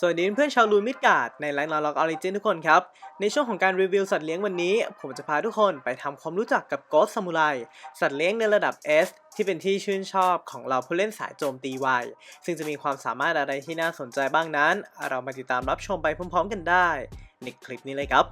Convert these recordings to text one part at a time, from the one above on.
สวัสดีเพื่อนชาวลูนมิดการ์ดในไลน์นอร์ล็อกออริจินทุกคนครับ ในช่วงของการรีวิวสัตว์เลี้ยงวันนี้ ผมจะพาทุกคนไปทำความรู้จักกับกอสซามูไรสัตว์เลี้ยงในระดับ S ที่เป็นที่ชื่นชอบของเราผู้เล่นสายโจมตีไวซึ่งจะมีความสามารถอะไรที่น่าสนใจบ้างนั้น เรามาติดตามรับชมไปพร้อมๆ กันได้ในคลิปนี้เลยครับ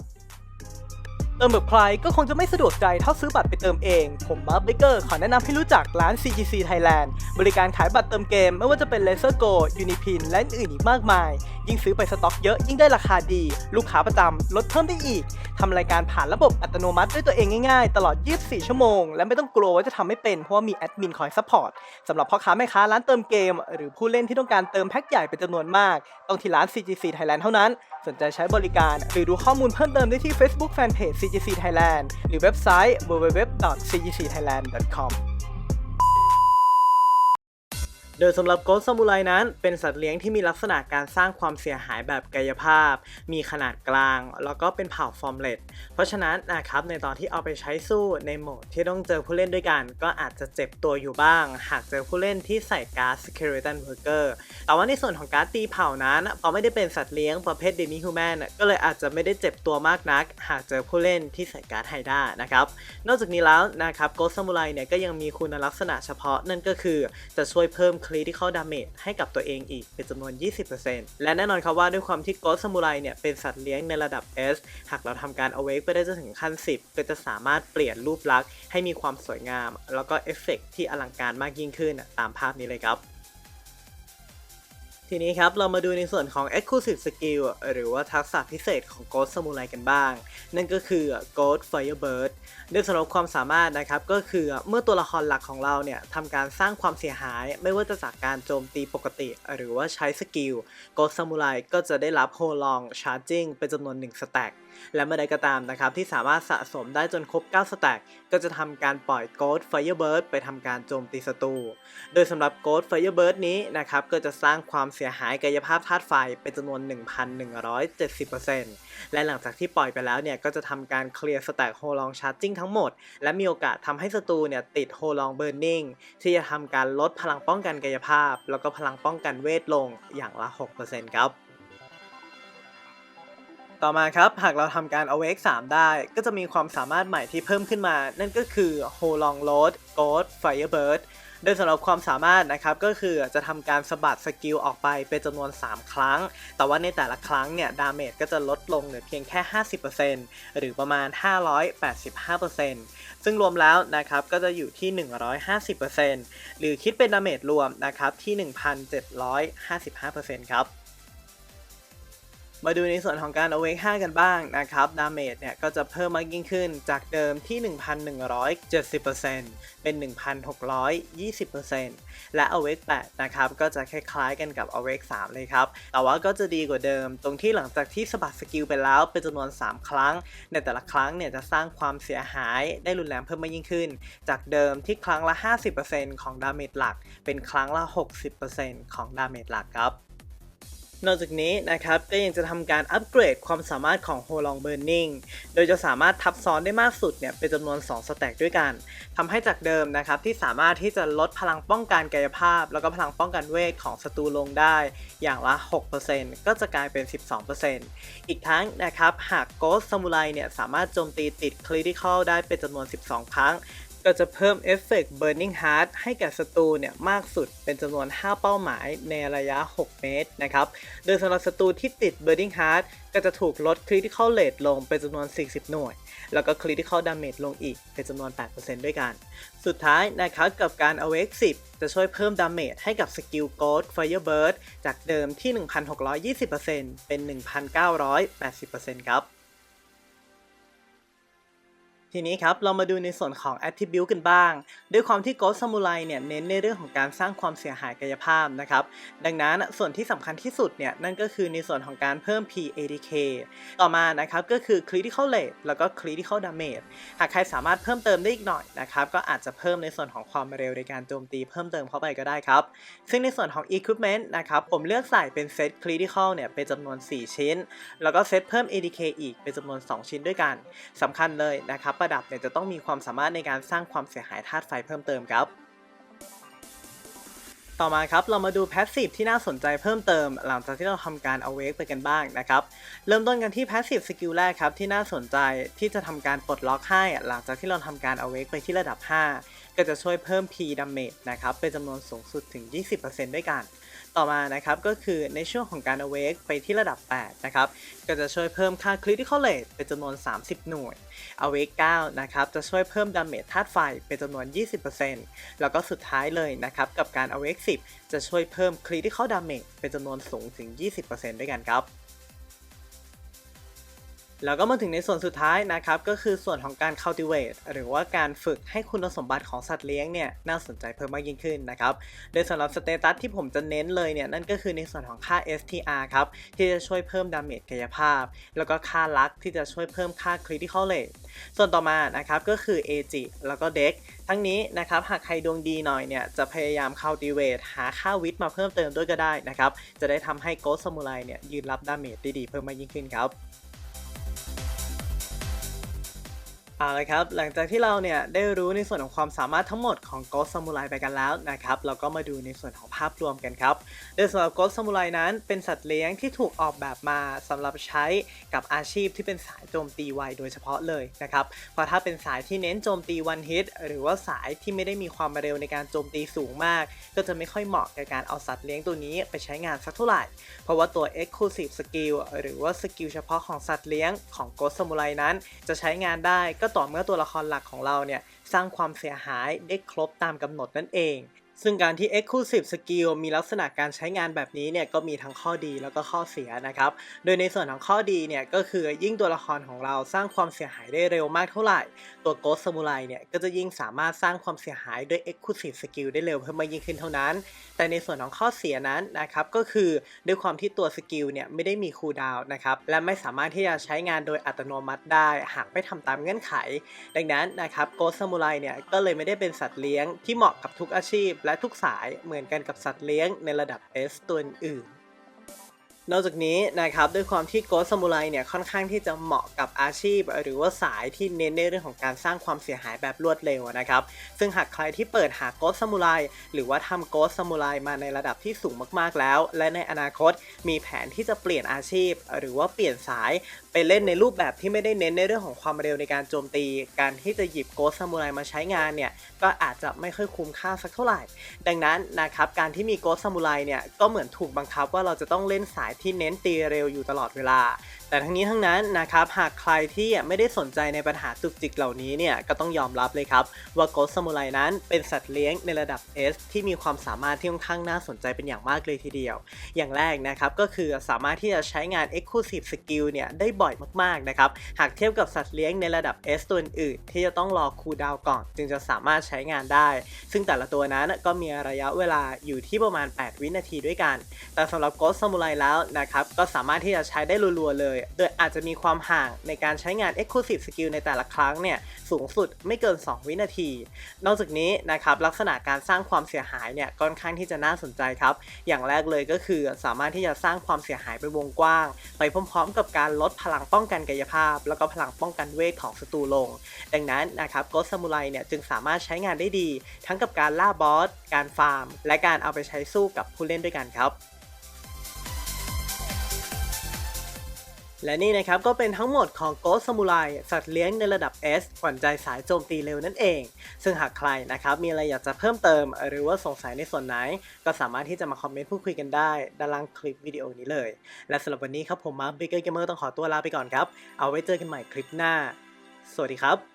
เติมแบบใครก็คงจะไม่สะดวกใจเท่าซื้อบัตรไปเติมเอง ผมมาร์คเบเกอร์ขอแนะนำให้รู้จักร้าน CGC Thailand บริการขายบัตรเติมเกม ไม่ว่าจะเป็น Laser Go Unipin และอื่นอีกมากมาย ยิ่งซื้อไปสต็อกเยอะยิ่งได้ราคาดี ลูกค้าประจำลดเพิ่มได้อีก ทำรายการผ่านระบบอัตโนมัติด้วยตัวเองง่ายๆ ตลอด 24 ชั่วโมง และไม่ต้องกลัวว่าจะทำไม่เป็น เพราะว่ามีแอดมินคอยซัพพอร์ตสำหรับพ่อค้าแม่ค้าร้านเติมเกม หรือผู้เล่นที่ต้องการเติมแพ็คใหญ่เป็นจำนวนมาก ต้องที่ร้าน CGC Thailand เท่านั้น สนใจใช้บริการ หรือดูข้อมูลเพิ่มเติมได้ที่ Facebook Fanpage CGC Thailand หรือเว็บไซต์ www.cgcthailand.com โดยสำหรับโกสซามูไรนั้น เป็นสัตว์เลี้ยงที่มีลักษณะการสร้างความเสียหายแบบกายภาพ มีขนาดกลาง แล้วก็เป็นเผ่าฟอร์มเลตเพราะฉะนั้นนะครับในตอนที่เอาไปใช้สู้ในโหมดที่ต้องเจอผู้เล่นด้วยกัน ก็อาจจะเจ็บตัวอยู่บ้าง หากเจอผู้เล่นที่ใส่การ์ด Skeleton Worker แต่ว่าในส่วนของการ์ดตีเผ่านั้นพอไม่ได้เป็นสัตว์เลี้ยงประเภท Demi Human ก็เลยอาจจะไม่ได้เจ็บตัวมากนัก หากเจอผู้เล่นที่ใส่การ์ดไฮด้านะครับนอกจากนี้แล้วนะครับโกสซามูไรเนี่ยก็ยังมีคุณลักษณะเฉพาะนั่นก็คือจะช่วยเพิ่ม critical damage ให้กับตัวเองอีกเป็นจำนวน 20%และแน่นอนครับว่าด้วยความที่โกสซามูไรเนี่ยเป็นสัตว์เลี้ยงในระดับ S หากเราทำการ awake ไปได้จนถึงขั้น 10 ก็จะสามารถเปลี่ยนรูปลักษณ์ให้มีความสวยงาม แล้วก็เอฟเฟกต์ที่อลังการมากยิ่งขึ้นตามภาพนี้เลยครับ ทีนี้ครับ เรามาดูในส่วนของ Exclusive Skill หรือว่าทักษะพิเศษของ Ghost Samurai กันบ้าง นั่นก็คือ Ghost Firebird โดยสำหรับความสามารถนะครับ ก็คือเมื่อตัวละครหลักของเราเนี่ยทำการสร้างความเสียหาย ไม่ว่าจะจากการโจมตีปกติ หรือว่าใช้สกิล Ghost Samurai ก็จะได้รับ Hold Long Charging เป็นจำนวน 1 สแต็กและเมื่อใดก็ตามนะครับ ที่สามารถสะสมได้จนครบ 9 สแต็กก็จะทำการปล่อย Ghost Firebird ไปทำการโจมตีศัตรู โดยสำหรับ Ghost Firebird นี้นะครับก็จะสร้างความเสียหายกายภาพธาตุไฟเป็นจำนวน 1,170%และหลังจากที่ปล่อยไปแล้วเนี่ยก็จะทำการเคลียร์สแต็กโฮลองชาร์จิ่งทั้งหมด และมีโอกาสทำให้ศัตรูเนี่ยติดโฮลองเบิร์นิงที่จะทำการลดพลังป้องกันกายภาพ แล้วก็พลังป้องกันเวทลงอย่างละ 6%ครับต่อมาครับ หากเราทำการ awake 3 ได้ ก็จะมีความสามารถใหม่ที่เพิ่มขึ้นมา นั่นก็คือ Holong load ghost firebird โดยสำหรับความสามารถนะครับก็คือจะทำการสะบัดสกิลออกไปเป็นจำนวน 3 ครั้ง แต่ว่าในแต่ละครั้งเนี่ยดาเมจก็จะลดลงเหลือเพียงแค่ 50%หรือประมาณ 585%ซึ่งรวมแล้วนะครับก็จะอยู่ที่ 150%หรือคิดเป็นดาเมจรวมนะครับที่ 1,755%ครับ มาดูในส่วนของการ awake 5 กันบ้างนะครับ ดาเมจเนี่ยก็จะเพิ่มมากยิ่งขึ้นจากเดิมที่ 1,170%เป็น 1,620%และ awake 8 นะครับ ก็จะคล้ายๆกันกับ awake 3 เลยครับ แต่ว่าก็จะดีกว่าเดิม ตรงที่หลังจากที่สะบัดสกิลไปแล้วเป็นจำนวน 3 ครั้ง ในแต่ละครั้งเนี่ยจะสร้างความเสียหายได้รุนแรงเพิ่มมากยิ่งขึ้น จากเดิมที่ครั้งละ 50%ของดาเมจหลัก เป็นครั้งละ 60%ของดาเมจหลักครับ นอกจากนี้นะครับก็ยังจะทำการอัปเกรดความสามารถของ h o l o n g Burning โดยจะสามารถทับซ้อนได้มากสุดเนี่ยเป็นจำนวน 2 สแต็กด้วยกันทำให้จากเดิมนะครับที่สามารถที่จะลดพลังป้องกันกายภาพ แล้วก็พลังป้องกันเวทของศัตรูลงได้อย่างละ 6%ก็จะกลายเป็น 12%อีกทั้งนะครับหาก Ghost Samurai เนี่ยสามารถโจมตีติด Critical ได้เป็นจำนวน 12 ครั้ง ก็จะเพิ่มเอฟเฟกต์ Burning Heart ให้แก่ศัตรูเนี่ยมากสุดเป็นจำนวน 5 เป้าหมายในระยะ 6 เมตรนะครับ โดยสำหรับศัตรูที่ติด Burning Heart ก็จะถูกลด Critical Rate ลงเป็นจำนวน 40 หน่วย แล้วก็ Critical Damage ลงอีกเป็นจำนวน 8%ด้วยกัน สุดท้ายนะครับกับการ Awake 10 จะช่วยเพิ่ม Damage ให้กับสกิล Ghost Firebird จากเดิมที่ 1,620%เป็น 1,980%ครับ ทีนี้ครับเรามาดูในส่วนของ Attribute กันบ้าง ด้วยความที่ Ghost Samurai เนี่ยเน้นในเรื่องของการสร้างความเสียหายกายภาพนะครับ ดังนั้นส่วนที่สำคัญที่สุดเนี่ยนั่นก็คือในส่วนของการเพิ่ม PADK ต่อมานะครับก็คือ Critical Rate แล้วก็ Critical Damage หากใครสามารถเพิ่มเติมได้อีกหน่อยนะครับก็อาจจะเพิ่มในส่วนของความเร็วในการโจมตีเพิ่มเติมเข้าไปก็ได้ครับ ซึ่งในส่วนของ Equipment นะครับผมเลือกใส่เป็นเซต Critical เนี่ยเป็นจำนวน 4 ชิ้น แล้วก็เซตเพิ่ม ADK อีกเป็นจำนวน 2 ชิ้นด้วยกันสำคัญเลยนะครับประดับเนี่ยจะต้องมีความสามารถในการสร้างความเสียหายธาตุไฟเพิ่มเติมครับ ต่อมาครับเรามาดูแพสซีฟที่น่าสนใจเพิ่มเติม หลังจากที่เราทำการ awake ไปกันบ้างนะครับ เริ่มต้นกันที่ passive skill แรกครับที่น่าสนใจที่จะทำการปลดล็อกให้ หลังจากที่เราทำการ awake ไปที่ระดับ 5 ก็จะช่วยเพิ่ม P damage นะครับเป็นจำนวนสูงสุดถึง 20%ด้วยกัน ต่อมานะครับก็คือในช่วงของการ awake ไปที่ระดับ 8 นะครับ ก็จะช่วยเพิ่มค่า critical rate เป็นจำนวน 30 หน่วย awake 9 นะครับ จะช่วยเพิ่ม damage ธาตุไฟเป็นจำนวน 20%แล้วก็สุดท้ายเลยนะครับ กับการ awake 10 จะช่วยเพิ่ม critical damage เป็นจำนวนสูงถึง 20%ด้วยกันครับ แล้วก็มาถึงในส่วนสุดท้ายนะครับ ก็คือส่วนของการ cultivate หรือว่าการฝึกให้คุณสมบัติของสัตว์เลี้ยงเนี่ยน่าสนใจเพิ่มมากยิ่งขึ้นนะครับ โดยสำหรับสเตตัสที่ผมจะเน้นเลยเนี่ยนั่นก็คือในส่วนของค่า STR ครับ ที่จะช่วยเพิ่มดาเมจกายภาพ แล้วก็ค่าลักที่จะช่วยเพิ่มค่า critical rate ส่วนต่อมานะครับก็คือ AG แล้วก็ Dex ทั้งนี้นะครับหากใครดวงดีหน่อยเนี่ยจะพยายาม cultivate หาค่าวิทย์มาเพิ่มเติมด้วยก็ได้นะครับจะได้ทำให้ Ghost Samurai เนี่ยยืนรับดาเมจได้ดีเพิ่มมากยิ่งขึ้นครับ เอาละครับ หลังจากที่เราเนี่ยได้รู้ในส่วนของความสามารถทั้งหมดของ Ghost Samurai ไปกันแล้วนะครับ เราก็มาดูในส่วนของภาพรวมกันครับ โดยสำหรับ Ghost Samurai นั้นเป็นสัตว์เลี้ยงที่ถูกออกแบบมาสำหรับใช้กับอาชีพที่เป็นสายโจมตีไวโดยเฉพาะเลยนะครับ เพราะถ้าเป็นสายที่เน้นโจมตี one hit หรือว่าสายที่ไม่ได้มีความเร็วในการโจมตีสูงมาก ก็จะไม่ค่อยเหมาะกับการเอาสัตว์เลี้ยงตัวนี้ไปใช้งานสักเท่าไหร่ เพราะว่าตัว Exclusive Skill หรือว่าสกิลเฉพาะของสัตว์เลี้ยงของ Ghost Samurai นั้น จะใช้งานได้ก็ต่อเมื่อตัวละครหลักของเราเนี่ยสร้างความเสียหายได้ครบตามกำหนดนั่นเอง ซึ่งการที่ Exclusive Skill มีลักษณะการใช้งานแบบนี้เนี่ยก็มีทั้งข้อดีแล้วก็ข้อเสียนะครับ โดยในส่วนของข้อดีเนี่ยก็คือยิ่งตัวละครของเราสร้างความเสียหายได้เร็วมากเท่าไหร่ ตัว Ghost Samurai เนี่ยก็จะยิ่งสามารถสร้างความเสียหายด้วย Exclusive Skill ได้เร็วเพิ่มมากยิ่งขึ้นเท่านั้น แต่ในส่วนของข้อเสียนั้นนะครับก็คือด้วยความที่ตัวสกิลเนี่ยไม่ได้มีคูลดาวน์นะครับและไม่สามารถที่จะใช้งานโดยอัตโนมัติได้หากไม่ทำตามเงื่อนไข ดังนั้นนะครับโกสซามูไรเนี่ยก็เลยไม่ได้เป็นสัตว์เลี้ยงที่เหมาะกับทุกอาชีพและและทุกสายเหมือนกันกับสัตว์เลี้ยงในระดับ S ตัวอื่น นอกจากนี้นะครับด้วยความที่โกสซามูไรเนี่ยค่อนข้างที่จะเหมาะกับอาชีพ หรือว่าสายที่เน้นในเรื่องของการสร้างความเสียหายแบบรวดเร็วนะครับซึ่งหากใครที่เปิดหาโกสซามูไรหรือว่าทำโกสซามูไรมาในระดับที่สูงมากๆแล้ว และในอนาคตมีแผนที่จะเปลี่ยนอาชีพ หรือว่าเปลี่ยนสายไปเล่นในรูปแบบที่ไม่ได้เน้นในเรื่องของความเร็วในการโจมตี การที่จะหยิบโกสซามูไรมาใช้งานเนี่ยก็อาจจะไม่ค่อยคุ้มค่าสักเท่าไหร่ ดังนั้นนะครับการที่มีโกสซามูไรเนี่ยก็เหมือนถูกบังคับว่าเราจะต้องเล่นสายที่เน้นตีเร็วอยู่ตลอดเวลา แต่ทั้งนี้ทั้งนั้นนะครับหากใครที่ไม่ได้สนใจในปัญหาจุกจิกเหล่านี้เนี่ยก็ต้องยอมรับเลยครับว่าโกสซามูไรนั้นเป็นสัตว์เลี้ยงในระดับ S ที่มีความสามารถที่ค่อนข้างน่าสนใจเป็นอย่างมากเลยทีเดียว อย่างแรกนะครับก็คือสามารถที่จะใช้งาน Exclusive Skill เนี่ยได้บ่อยมากๆนะครับหากเทียบกับสัตว์เลี้ยงในระดับ S ตัวอื่นที่จะต้องรอคูลดาวก่อน จึงจะสามารถใช้งานได้ ซึ่งแต่ละตัวนั้นก็มีระยะเวลาอยู่ที่ประมาณ 8 วินาทีด้วยกัน แต่สำหรับ Ghost Samurai แล้วนะครับก็สามารถที่จะใช้ได้รัวๆเลยโดยอาจจะมีความห่างในการใช้งาน Exclusive Skill ในแต่ละครั้งเนี่ยสูงสุดไม่เกิน 2 วินาที นอกจากนี้นะครับลักษณะการสร้างความเสียหายเนี่ยค่อนข้างที่จะน่าสนใจครับ อย่างแรกเลยก็คือสามารถที่จะสร้างความเสียหายไปวงกว้าง ไปพร้อมๆ กับการลดพลังป้องกันกายภาพ แล้วก็พลังป้องกันเวทของศัตรูลง ดังนั้นนะครับโกสซามูไรเนี่ยจึงสามารถใช้งานได้ดี ทั้งกับการล่าบอสการฟาร์ม และการเอาไปใช้สู้กับผู้เล่นด้วยกันครับ และนี่นะครับก็เป็นทั้งหมดของโกสซามูไรสัตว์เลี้ยงในระดับ S ขวัญใจสายโจมตีเร็วนั่นเอง ซึ่งหากใครนะครับมีอะไรอยากจะเพิ่มเติม หรือว่าสงสัยในส่วนไหน ก็สามารถที่จะมาคอมเมนต์พูดคุยกันได้ ด้านล่างคลิปวิดีโอนี้เลย และสำหรับวันนี้ครับผมมาร์คเบเกอร์เกมเมอร์ต้องขอตัวลาไปก่อนครับ เอาไว้เจอกันใหม่คลิปหน้า สวัสดีครับ